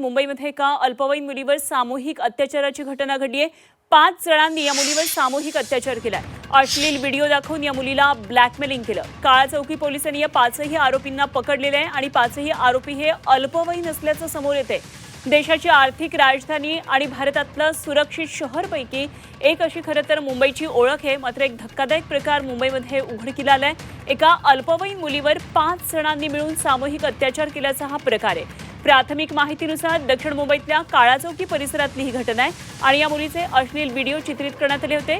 मुंबईमध्ये एका अल्पवयीन मुलीवर सामूहिक अत्याचाराची घटना घडली आहे. पाच जणांनी या मुलीवर सामूहिक अत्याचार केलाय. अश्लील व्हिडिओ दाखवून या मुलीला ब्लॅकमेलिंग केलं. काळा चौकी पोलिसांनी या पाचही आरोपींना पकडलेलं आहे आणि पाचही आरोपी हे अल्पवयीन असल्याचं समोर येते देशाची आर्थिक राजधानी आणि भारतातलं सुरक्षित शहरपैकी एक अशी खरं तर मुंबईची ओळख आहे. मात्र एक धक्कादायक प्रकार मुंबईमध्ये उघडकीला आलाय. एका अल्पवयीन मुलीवर पाच जणांनी मिळून सामूहिक अत्याचार केल्याचा हा प्रकार आहे. प्राथमिक माहितीनुसार दक्षिण मुंबईतल्या काळाचौकी परिसरातली ही घटना आहे आणि या मुलीचे अश्लील व्हिडिओ चित्रित करण्यात आले होते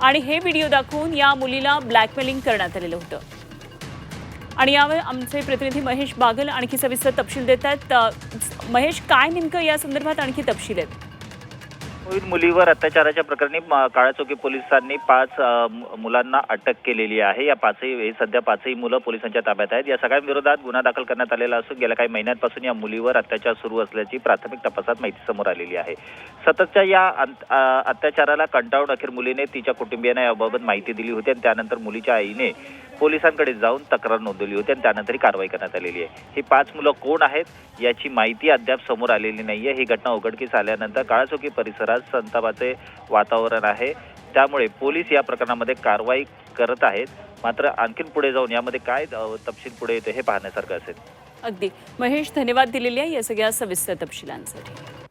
आणि हे व्हिडिओ दाखवून या मुलीला ब्लॅकमेलिंग करण्यात आलेलं होतं. आणि यावर आमचे प्रतिनिधी महेश बागल आणखी सविस्तर तपशील देत आहेत महेश काय नेमकं या संदर्भात आणखी तपशील आहेत? मुलीवर अत्याचाराच्या प्रकरणी काळाचौकी पोलिसांनी पाच मु- मुलांना अटक केलेली आहे. या पाचही हे सध्या पाचही मुलं पोलिसांच्या ताब्यात आहेत. या सगळ्यांविरोधात गुन्हा दाखल करण्यात आलेला असून गेल्या काही महिन्यांपासून या मुलीवर अत्याचार सुरू असल्याची प्राथमिक तपासात माहिती समोर आलेली आहे. सततच्या या अंत- अत्याचाराला कंटाळून अखेर मुलीने तिच्या कुटुंबियांना याबाबत माहिती दिली होती आणि त्यानंतर मुलीच्या आईने पोलिसांकडे जाऊन तक्रार नोंदवली होती आणि त्यानंतर कारवाई करण्यात आलेली आहे. ही पाच मुलं कोण आहेत याची माहिती अद्याप समोर आलेली नाही आहे ही घटना उघडकीस आल्यानंतर काळाचौकी परिसरात संतापाचे वातावरण आहे. त्यामुळे पोलीस या प्रकरणामध्ये कारवाई करत आहेत. मात्र आणखीन पुढे जाऊन यामध्ये काय तपशील पुढे येते हे पाहण्यासारखं असेल. अगदी. महेश धन्यवाद दिलेले आहे या सगळ्या सविस्तर तपशिलांसाठी.